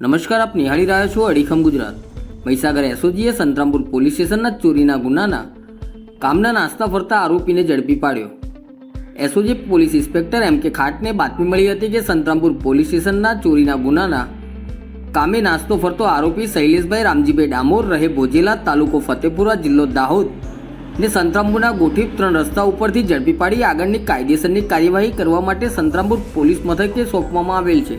નમસ્કાર, આપ નિહાળી રહ્યા છો અડીખમ ગુજરાત. મહીસાગર એસઓજીએ સંતરામપુર પોલીસ સ્ટેશનના ચોરીના ગુનાના કામના નાસ્તા ફરતા આરોપીને ઝડપી પાડ્યો. એસઓજી પોલીસ ઇન્સ્પેક્ટર એમ કે ખાટને બાતમી મળી હતી કે સંતરામપુર પોલીસ સ્ટેશનના ચોરીના ગુનાના કામે નાસ્તો ફરતો આરોપી શૈલેષભાઈ રામજીભાઈ ડામોર રહે ભોજેલા તાલુકો ફતેપુરા જિલ્લો દાહોદ ને સંતરામપુરના ગોઠિત ત્રણ રસ્તા ઉપરથી ઝડપી પાડી આગળની કાયદેસરની કાર્યવાહી કરવા માટે સંતરામપુર પોલીસ મથકે સોંપવામાં આવેલ છે.